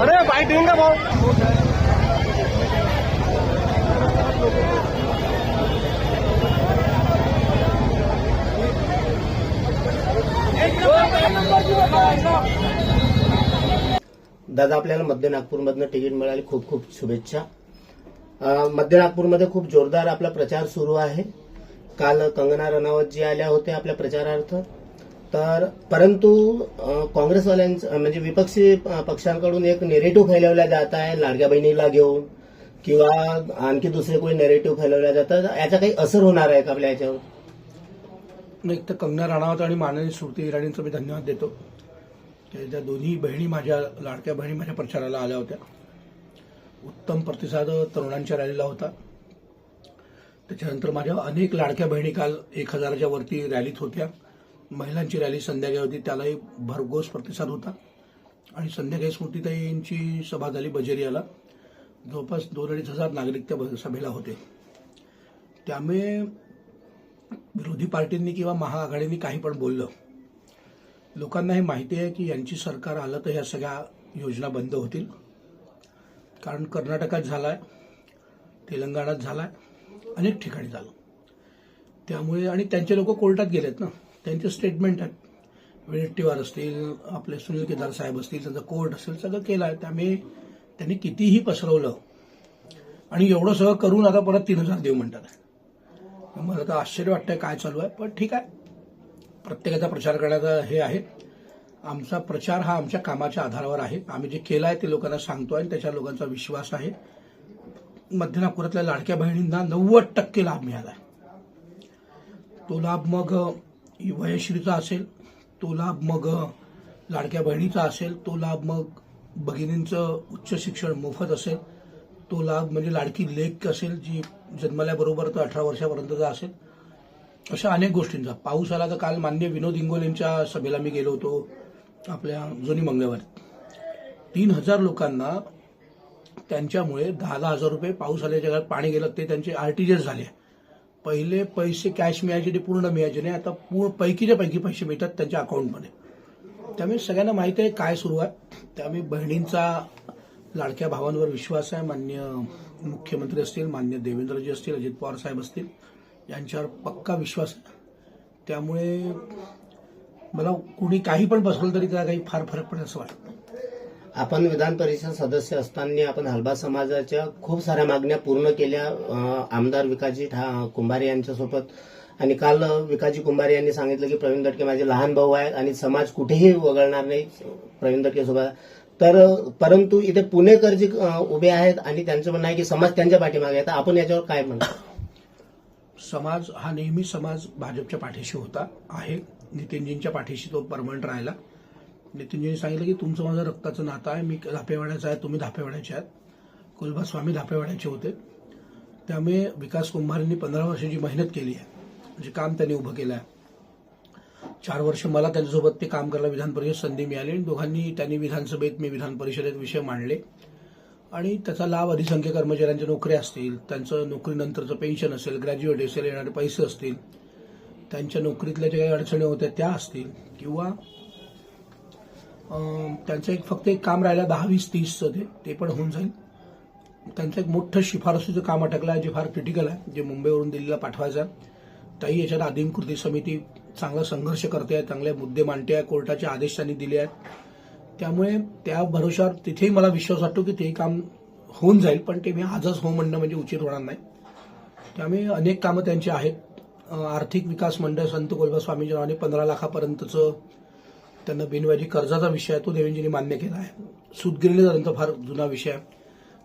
अरे बाईट का भाऊ. दादा आपल्याला मध्य नागपूरमधनं तिकीट मिळाली खूप खूप शुभेच्छा. मध्य नागपूरमध्ये खूप जोरदार आपला प्रचार सुरू आहे. काल कंगना रनावत जी आल्या होत्या आपल्या प्रचारार्थ. तर परंतु काँग्रेसवाल्यांचं म्हणजे विपक्षी पक्षांकडून एक नेरेटिव्ह फैलवला जात आहे लाडक्या बहिणीला घेऊन किंवा आणखी दुसरे कोणी नेरेटिव्ह फैलवल्या जातात. याचा काही असर होणार आहे का आपल्या याच्यावर? एक तर कंगना राणावत आणि माननीय स्मृती इराणींचं मी धन्यवाद देतो. ते त्या दोन्ही बहिणी माझ्या लाडक्या बहिणी माझ्या प्रचाराला आल्या होत्या. उत्तम प्रतिसाद तरुणांच्या रॅलीला होता. त्याच्यानंतर माझ्या अनेक लाडक्या बहिणी काल एक हजाराच्या वरती रॅलीत होत्या. महिलांची रॅली संध्याकाळी होती. त्यालाही भरघोस प्रतिसाद होता. आणि संध्याकाळी स्मृतीताईंची सभा झाली बजेरियाला. जवळपास दोन अडीच हजार नागरिक त्या सभेला होते. त्यामुळे विरोधी पार्टींनी किंवा महाआघाडींनी काही पण बोललं. लोकांना हे माहिती आहे की यांची सरकार आलं तर ह्या सगळ्या योजना बंद होतील. कारण कर्नाटकात झाला आहे तेलंगणात झाला आहे अनेक ठिकाणी झालं त्यामुळे आणि त्यांचे लोक कोर्टात गेलेत ना. त्यांचे स्टेटमेंट आहेत. विडेट्टीवार असतील आपले सुनील केदार साहेब असतील त्यांचा कोर्ट असेल सगळं केलं आहे. त्यामुळे त्यांनी कितीही पसरवलं आणि एवढं सगळं करून आता परत तीन हजार देऊ म्हणतात. मला तर आश्चर्य वाटतंय काय चालू आहे पण ठीक आहे. प्रत्येकाचा प्रचार करण्याचा हे आहे. आमचा प्रचार हा आमच्या कामाच्या आधारावर आहे. आम्ही जे केलं आहे ते लोकांना सांगतो आणि त्याच्या लोकांचा विश्वास आहे. मध्य नागपुरातल्या लाडक्या बहिणींना नव्वद टक्के लाभ मिळाला आहे तो लाभ मग वयश्रीचा असेल तो लाभ मग लाडक्या बहिणीचा असेल तो लाभ मग भगिनींचं उच्च शिक्षण मोफत असेल तो लाभ म्हणजे लाडकी लेख असेल जी जन्मल्याबरोबर तर अठरा वर्षापर्यंतचा असेल. अशा अनेक गोष्टींचा. पाऊस आला तर काल मान्य विनोद इंगोलेंच्या सभेला मी गेलो होतो आपल्या जुनी मंगळवारी तीन हजार लोकांना त्यांच्यामुळे दहा दहा हजार रुपये पाऊस आल्याच्या काळात पाणी गेलं ते त्यांचे आरटीजीएस झाले. पहिले पैसे कॅश मिळायचे ते पूर्ण मिळायचे नाही आता पूर्ण पैकीच्या पैकी पैसे मिळतात त्यांच्या अकाउंटमध्ये त्यामुळे सगळ्यांना माहिती आहे काय सुरू आहे. त्यामुळे बहिणींचा लाडक्या भावांवर विश्वास आहे. मान्य मुख्यमंत्री असतील मान्य देवेंद्रजी असतील अजित पवार साहेब असतील यांच्यावर पक्का विश्वास आहे. त्यामुळे मला कुणी काही पण बसवलं तरी त्याला काही फार फरक पडेल असं वाटत. आपण विधान परिषद सदस्य असताना आपण हलबा समाजाच्या खूप साऱ्या मागण्या पूर्ण केल्या. आमदार विकाजी कुंभारे यांच्यासोबत. आणि काल विकाजी कुंभारे यांनी सांगितलं की प्रवीण दटके माझे लहान भाऊ आहेत आणि समाज कुठेही वगळणार नाही प्रवीण दटके सोबत. तर परंतु इथे पुणेकर जे उभे आहेत आणि त्यांचं म्हणणं आहे की समाज त्यांच्या पाठीमागे आहे. तर आपण याच्यावर काय म्हणतो? समाज हा नेहमी समाज भाजपच्या पाठीशी होता आहे. नितीनजींच्या पाठीशी तो परमनंट राहिला. नितीनजींनी सांगितलं की तुमचं माझं रक्ताचं नातं आहे मी धापेवाड्याचा आहे तुम्ही धापेवाड्याचे आहात. कुलभा स्वामी धापेवाड्याचे होते. त्यामुळे विकास कुंभारेंनी पंधरा वर्षाची मेहनत केली आहे. म्हणजे काम त्यांनी उभं केलं आहे. चार वर्ष मला त्यांच्यासोबत ते काम करायला विधान परिषद संधी मिळाली आणि दोघांनी त्यांनी विधानसभेत मी विधान परिषदेत विषय मांडले. आणि त्याचा लाभ अधिसंख्य कर्मचाऱ्यांच्या नोकऱ्या असतील त्यांचं नोकरीनंतरचं पेन्शन असेल ग्रॅज्युएट असेल येणारे पैसे असतील त्यांच्या नोकरीतल्या ज्या काही अडचणी होत्या त्या असतील किंवा त्यांचं एक फक्त एक काम राहिलं दहा वीस तीसचं ते ते पण होऊन जाईल. त्यांचं एक मोठं शिफारसीचं काम अटकलं आहे जे फार क्रिटिकल आहे जे मुंबईवरून दिल्लीला पाठवायचं आहे. त्याही याच्यात आदिम कृती समिती चांगला संघर्ष करते आहे चांगले मुद्दे मांडते आहे कोर्टाचे आदेश त्यांनी दिले आहेत. त्यामुळे त्या भरोशावर तिथेही मला विश्वास वाटतो की ते काम होऊन जाईल पण ते मी आजच हो म्हणणं म्हणजे उचित होणार नाही. त्यामुळे अनेक कामं त्यांची आहेत. आर्थिक विकास मंडळ संत गोलबा स्वामीजी नावाने पंधरा लाखापर्यंतचं त्यांना बिनव्याजी कर्जाचा विषय तो देवेंजींनी मान्य केला आहे. सूतगिरणी त्यांचा फार जुना विषय आहे.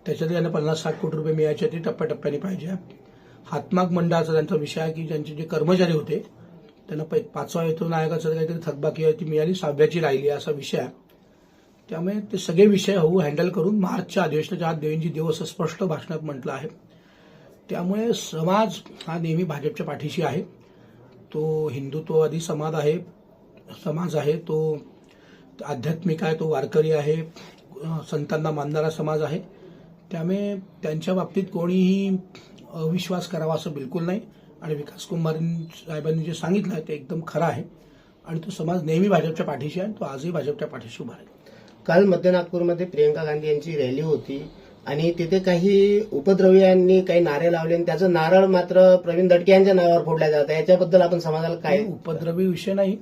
त्याच्यात त्यांना पन्नास साठ कोटी रुपये मिळायचे ते टप्प्याटप्प्याने पाहिजे हातमाग मंडळाचा त्यांचा विषय आहे की ज्यांचे जे कर्मचारी होते त्यांना पै- पाचवा वेतन आयोगाचं काहीतरी थकबाकी आहे ती मिळाली सहाव्याची राहिली आहे असा विषय आहे. त्यामुळे ते सगळे विषय होऊ हँडल करून मार्चच्या अधिवेशनाच्या आत देवेंजी देव असं स्पष्ट भाषणात म्हटलं आहे. त्यामुळे समाज हा नेहमी भाजपच्या पाठीशी आहे. तो हिंदुत्ववादी समाज आहे. समाज आहे तो आध्यात्मिक आहे तो वारकरी आहे संतांना मानणारा समाज आहे. त्यामुळे त्यांच्या बाबतीत कोणीही अविश्वास करावा असं बिलकुल नाही. आणि विकास कुमार साहेबांनी जे सांगितलं ते एकदम खरं आहे. आणि तो समाज नेहमी भाजपच्या पाठीशी आहे तो आजही भाजपच्या पाठीशी उभा आहे काल मध्य नागपूरमध्ये प्रियंका गांधी यांची रॅली होती आणि तिथे काही उपद्रव्यांनी काही नारे लावले आणि त्याचं नारळ मात्र प्रवीण दटके यांच्या नावावर फोडल्या जातं याच्याबद्दल आपण समाजाला काय उपद्रवी विषय नाही.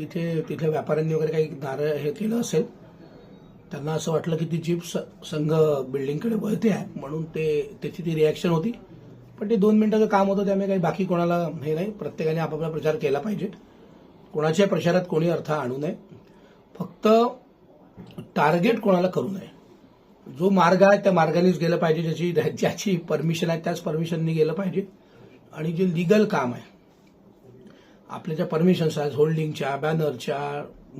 तिथे तिथल्या व्यापाऱ्यांनी वगैरे काही नारळ हे केलं असेल त्यांना असं वाटलं की ती जीप संघ बिल्डिंगकडे वळते आहे म्हणून ते त्याची ती रिॲक्शन होती. पण ते दोन मिनिटाचं काम होतं त्यामुळे काही बाकी कोणाला हे नाही. प्रत्येकाने आपापला प्रचार केला पाहिजे. कोणाच्या प्रचारात कोणी अर्थ आणू नये. फक्त टार्गेट कोणाला करू नये. जो मार्ग आहे त्या मार्गानेच गेलं पाहिजे ज्याची ज्याची परमिशन आहे त्याच परमिशननी गेलं पाहिजे. आणि जे लिगल काम आहे आपल्या ज्या परमिशन्स आहेत होल्डिंगच्या बॅनरच्या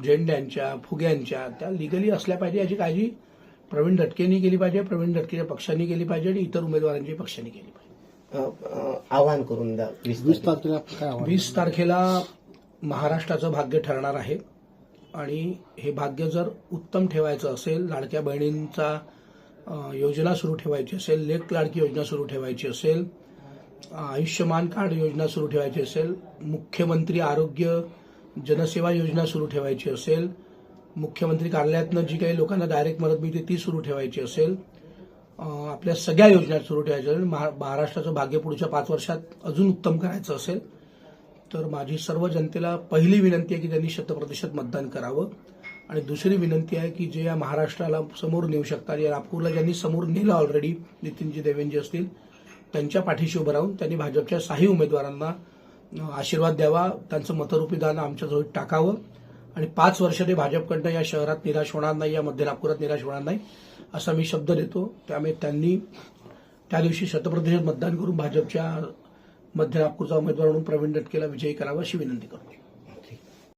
झेंड्यांच्या फुग्यांच्या त्या लिगली असल्या पाहिजे याची काळजी प्रवीण दटकेंनी केली पाहिजे प्रवीण दटकेच्या पक्षांनी केली पाहिजे आणि इतर उमेदवारांची पक्षांनी केली पाहिजे. आवाहन करून द्या. वीस वीस तारखेला. वीस तारखेला महाराष्ट्राचं भाग्य ठरणार आहे आणि हे भाग्य जर उत्तम ठेवायचं असेल लाडक्या बहिणींचा योजना सुरू ठेवायची असेल लेख लाडकी योजना सुरू ठेवायची असेल आयुष्यमान कार्ड योजना सुरू ठेवायची असेल मुख्यमंत्री आरोग्य जनसेवा योजना सुरू ठेवायची असेल मुख्यमंत्री कार्यालयातनं जी काही लोकांना डायरेक्ट मदत मिळते ती सुरू ठेवायची असेल आपल्या सगळ्या योजना सुरू ठेवायच्या असेल महा- महाराष्ट्राचं भाग्य पुढच्या पाच वर्षात अजून उत्तम करायचं असेल तर माझी सर्व जनतेला पहिली विनंती आहे की त्यांनी शतप्रतिशत मतदान करावं. आणि दुसरी विनंती आहे की जे या महाराष्ट्राला समोर नेऊ शकतात या नागपूरला ज्यांनी समोर नेलं ऑलरेडी नितीनजी देवेंजी असतील त्यांच्या पाठीशी उभं राहून त्यांनी भाजपच्या साही उमेदवारांना आशीर्वाद द्यावा त्यांचं मतरूपी दान आमच्या जवळ टाकावं. आणि पाच वर्ष ते भाजपकडनं या शहरात निराश होणार नाही या मध्य नागपुरात निराश होणार नाही असा मी शब्द देतो. त्यामुळे त्यांनी त्या दिवशी शतप्रतिशत मतदान करून भाजपच्या मध्य नागपूरचा उमेदवार म्हणून प्रवीण दटकेला विजयी करावा अशी विनंती करतो